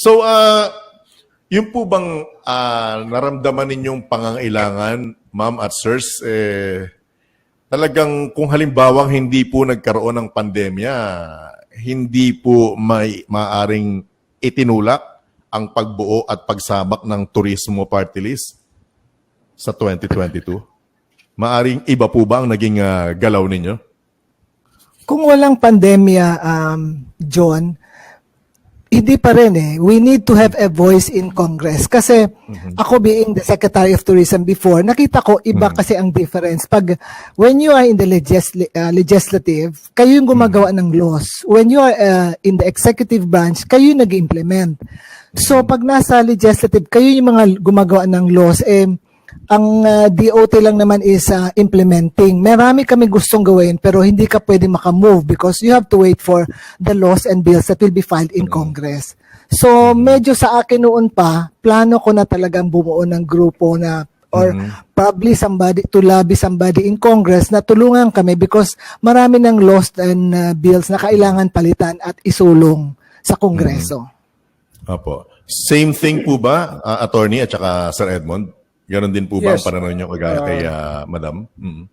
So, uh, yung po bang ah, naramdaman ninyong pangangailangan, ma'am at sirs, eh, talagang kung halimbawang hindi po nagkaroon ng pandemya, hindi po may maaring itinulak ang pagbuo at pagsabak ng turismo party list sa 2022? Maaring iba po ba ang naging ah, galaw ninyo? Kung walang pandemya, um, John, hindi pa rin eh. We need to have a voice in Congress. Kasi ako being the Secretary of Tourism before, nakita ko iba kasi ang difference. Pag when you are in the legisl- uh, legislative, kayo yung gumagawa ng laws. When you are uh, in the executive branch, kayo yung nag-implement. So pag nasa legislative, kayo yung mga gumagawa ng laws, eh, ang uh, DOT lang naman is uh, implementing. Marami kami gustong gawin pero hindi ka pwede makamove because you have to wait for the laws and bills that will be filed in Congress. So medyo sa akin noon pa, plano ko na talagang bumuo ng grupo na or probably somebody to lobby somebody in Congress na tulungan kami because marami ng laws and uh, bills na kailangan palitan at isulong sa Kongreso. Opo. Same thing po ba, ah, attorney at saka Sir Edmond? Ganon din po ba ang Yes. pananaw niyo kagaya kay ah, Madam? Mm.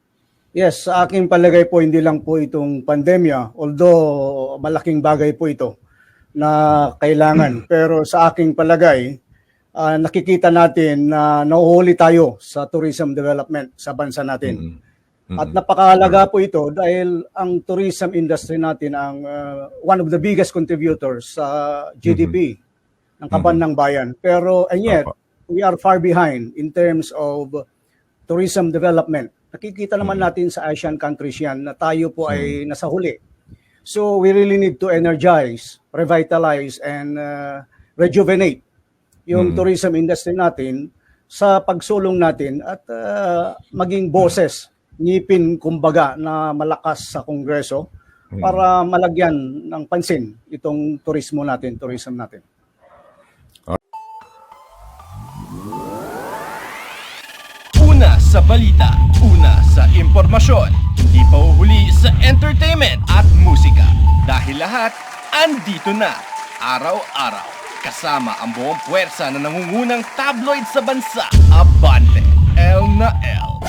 Yes, sa aking palagay po, hindi lang po itong pandemya, although malaking bagay po ito na kailangan. Pero sa aking palagay, ah, nakikita natin na nauhuli tayo sa tourism development sa bansa natin. At napakahalaga po ito dahil ang tourism industry natin ang ah, one of the biggest contributors sa GDP ng kaban ng bayan. Pero and yet, Opo. We are far behind in terms of tourism development. Nakikita naman natin sa Asian countries yan na tayo po ay nasa huli. So we really need to energize, revitalize, and uh, rejuvenate yung tourism industry natin sa pagsulong natin at uh, maging boses, ngipin kumbaga na malakas sa Kongreso para malagyan ng pansin itong turismo natin, tourism natin. Una sa balita, una sa impormasyon, hindi pa uhuli sa entertainment at musika. Dahil lahat, andito na, araw-araw. Kasama ang buong puwersa na nangungunang tabloid sa bansa, Abante, L na L.